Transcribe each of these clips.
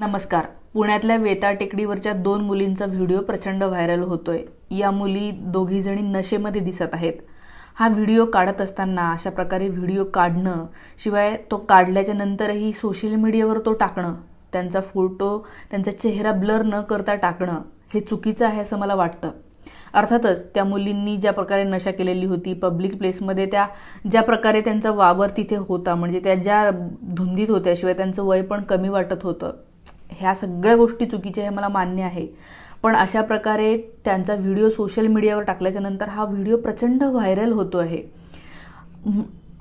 नमस्कार. पुण्यातल्या वेता टेकडीवरच्या दोन मुलींचा व्हिडिओ प्रचंड व्हायरल होतोय. या मुली दोघीजणी नशेमध्ये दिसत आहेत. हा व्हिडिओ काढत असताना अशा प्रकारे व्हिडिओ काढणं शिवाय तो काढल्याच्या नंतरही सोशल मीडियावर तो टाकणं त्यांचा फोटो त्यांचा चेहरा ब्लर न करता टाकणं हे चुकीचं आहे असं मला वाटतं. अर्थातच त्या मुलींनी ज्या प्रकारे नशा केलेली होती पब्लिक प्लेसमध्ये त्या ज्या प्रकारे त्यांचा वावर तिथे होता म्हणजे त्या ज्या धुंदीत होत्या शिवाय त्यांचं वय पण कमी वाटत होतं. ह्या सगळ्या गोष्टी चुकीच्या हे मला मान्य आहे. पण अशा प्रकारे त्यांचा व्हिडिओ सोशल मीडियावर टाकल्याच्या नंतर हा व्हिडिओ प्रचंड व्हायरल होतो आहे.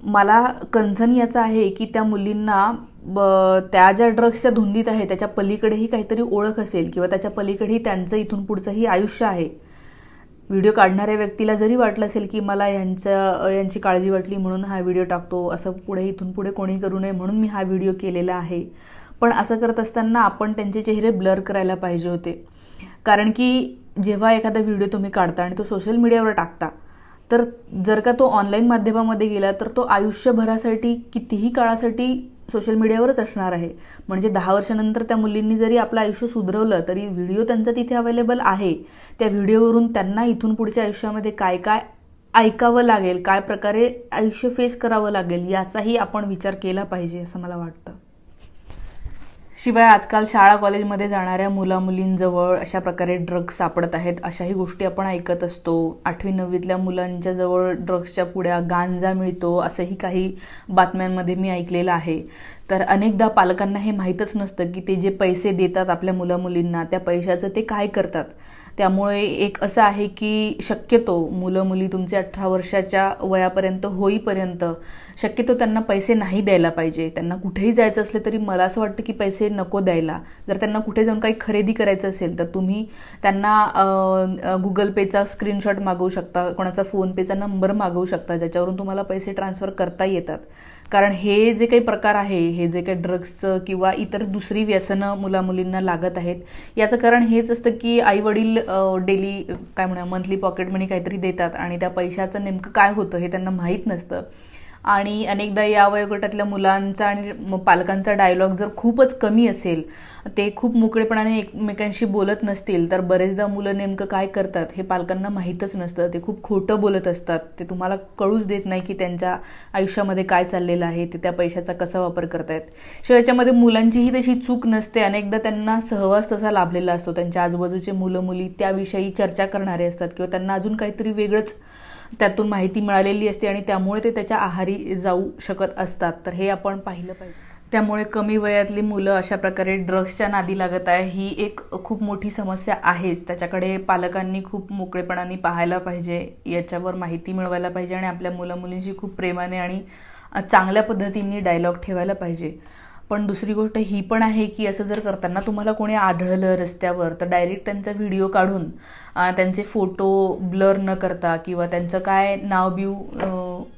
मला कन्सर्न याचा आहे की त्या मुलींना ब- त्या ज्या ड्रग्सच्या धुंदीत आहे त्याच्या पलीकडेही काहीतरी ओळख असेल किंवा त्याच्या पलीकडेही त्यांचं इथून पुढचंही आयुष्य आहे. व्हिडिओ काढणाऱ्या व्यक्तीला जरी वाटलं असेल की मला यांच्या यांची काळजी वाटली म्हणून हा व्हिडिओ टाकतो असं पुढे इथून पुढे कोणी करू नये म्हणून मी हा व्हिडिओ केलेला आहे. पण असं करत असताना आपण त्यांचे चेहरे ब्लर करायला पाहिजे होते. कारण की जेव्हा एखादा व्हिडिओ तुम्ही काढता आणि तो सोशल मीडियावर टाकता तर जर का तो ऑनलाईन माध्यमामध्ये गेला तर तो आयुष्यभरासाठी कितीही काळासाठी सोशल मीडियावरच असणार आहे. म्हणजे दहा वर्षानंतर त्या मुलींनी जरी आपलं आयुष्य सुधरवलं तरी व्हिडिओ त्यांचा तिथे अवेलेबल आहे. त्या व्हिडिओवरून त्यांना इथून पुढच्या आयुष्यामध्ये काय काय ऐकावं लागेल काय प्रकारे आयुष्य फेस करावं लागेल याचाही आपण विचार केला पाहिजे असं मला वाटतं. शिवाय आजकाल शाळा कॉलेजमध्ये जाणाऱ्या मुला मुलींजवळ अशा प्रकारे ड्रग्ज सापडत आहेत अशाही गोष्टी आपण ऐकत असतो. आठवी नववीतल्या मुलांच्या जवळ ड्रग्सच्या पुढ्या गांजा मिळतो असंही काही बातम्यांमध्ये मी ऐकलेलं आहे. तर अनेकदा पालकांना हे माहीतच नसतं की ते जे पैसे देतात आपल्या मुला मुलींना त्या पैशाचं ते काय करतात? त्यामुळे एक असं आहे की शक्यतो मुलं मुली तुमचे अठरा वर्षाच्या वयापर्यंत होईपर्यंत शक्यतो त्यांना पैसे नाही द्यायला पाहिजे. त्यांना कुठेही जायचं असलं तरी मला असं वाटतं की पैसे नको द्यायला. जर त्यांना कुठे जाऊन काही खरेदी करायचं असेल तर तुम्ही त्यांना गुगल पेचा स्क्रीनशॉट मागवू शकता कोणाचा फोनपेचा नंबर मागवू शकता ज्याच्यावरून तुम्हाला पैसे ट्रान्सफर करता येतात. कारण हे जे काही प्रकार आहे हे जे काही ड्रग्सचं किंवा इतर दुसरी व्यसनं मुला मुलींना लागत आहेत याचं कारण हेच असतं की आईवडील डेली काय म्हणूया मंथली पॉकेट मनी काहीतरी देतात आणि त्या पैशाचं नेमकं काय होतं हे त्यांना माहीत नसतं. आणि अनेकदा या वयोगटातल्या मुलांचा आणि पालकांचा डायलॉग जर खूपच कमी असेल ते खूप मोकळेपणाने एकमेकांशी बोलत नसतील तर बरेचदा मुलं नेमकं काय करतात हे पालकांना माहीतच नसतं. ते खूप खोटं बोलत असतात. ते तुम्हाला कळूच देत नाही की त्यांच्या आयुष्यामध्ये काय चाललेलं आहे ते त्या पैशाचा कसा वापर करतायत. शिवाय याच्यामध्ये मुलांचीही तशी चूक नसते. अनेकदा त्यांना सहवास तसा लाभलेला असतो. त्यांच्या आजूबाजूचे मुलं मुली त्याविषयी चर्चा करणारे असतात किंवा त्यांना अजून काहीतरी वेगळंच त्यातून माहिती मिळालेली असते आणि त्यामुळे ते त्याच्या आहारी जाऊ शकत असतात. तर हे आपण पाहिलं पाहिजे. त्यामुळे कमी वयातली मुलं अशा प्रकारे ड्रग्सच्या नादी लागत आहे. ही एक खूप मोठी समस्या आहेच. त्याच्याकडे पालकांनी खूप मोकळेपणाने पाहायला पाहिजे याच्यावर माहिती मिळवायला पाहिजे आणि आपल्या मुलामुलींशी खूप प्रेमाने आणि चांगल्या पद्धतीने डायलॉग ठेवायला पाहिजे. पण दुसरी गोष्ट ही पण आहे की असं जर करताना तुम्हाला कोणी आढळलं रस्त्यावर तर डायरेक्ट त्यांचा व्हिडिओ काढून त्यांचे फोटो ब्लर न करता किंवा त्यांचं काय नाव बिव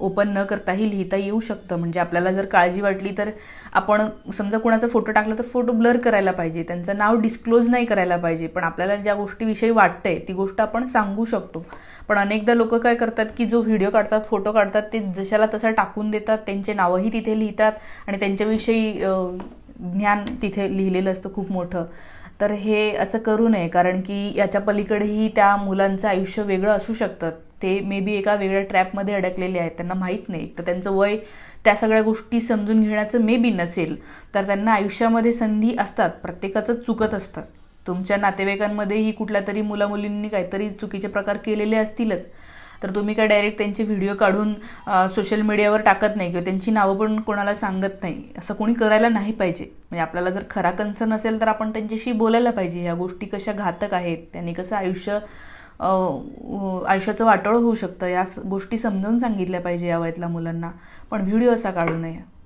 ओपन न करताही लिहिता येऊ शकतं. म्हणजे आपल्याला जर काळजी वाटली तर आपण समजा कोणाचा फोटो टाकला तर फोटो ब्लर करायला पाहिजे. त्यांचं नाव डिस्क्लोज नाही करायला पाहिजे. पण आपल्याला ज्या गोष्टीविषयी वाटतंय ती गोष्ट आपण सांगू शकतो. पण अनेकदा लोक काय करतात की जो व्हिडिओ काढतात फोटो काढतात ते जशाला तसा टाकून देतात त्यांचे नावंही तिथे लिहितात आणि त्यांच्याविषयी ज्ञान तिथे लिहिलेलं असतं खूप मोठं. तर हे असं करू नये कारण की याच्या पलीकडेही त्या मुलांचं आयुष्य वेगळं असू शकतं. ते मे बी एका वेगळ्या ट्रॅपमध्ये अडकलेले आहेत त्यांना माहीत नाही. तर त्यांचं वय त्या सगळ्या गोष्टी समजून घेण्याचं मे बी नसेल तर त्यांना आयुष्यामध्ये संधी असतात प्रत्येकाचं चुकत असतं. तुमच्या नातेवाईकांमध्येही कुठल्या तरी मुलामुलींनी काहीतरी चुकीचे प्रकार केलेले असतीलच. तर तुम्ही काय डायरेक्ट त्यांचे व्हिडिओ काढून सोशल मीडियावर टाकत नाही किंवा त्यांची नावं पण कोणाला सांगत नाही असं कोणी करायला नाही पाहिजे. म्हणजे आपल्याला जर खरा कन्सर्न असेल तर आपण त्यांच्याशी बोलायला पाहिजे ह्या गोष्टी कशा घातक आहेत त्यांनी कसं आयुष्य आयुष्याचं वाटोळं होऊ शकतं. या स- गोष्टी समजावून सांगितल्या पाहिजे या वयातल्या मुलांना. पण व्हिडिओ असा काढू नये.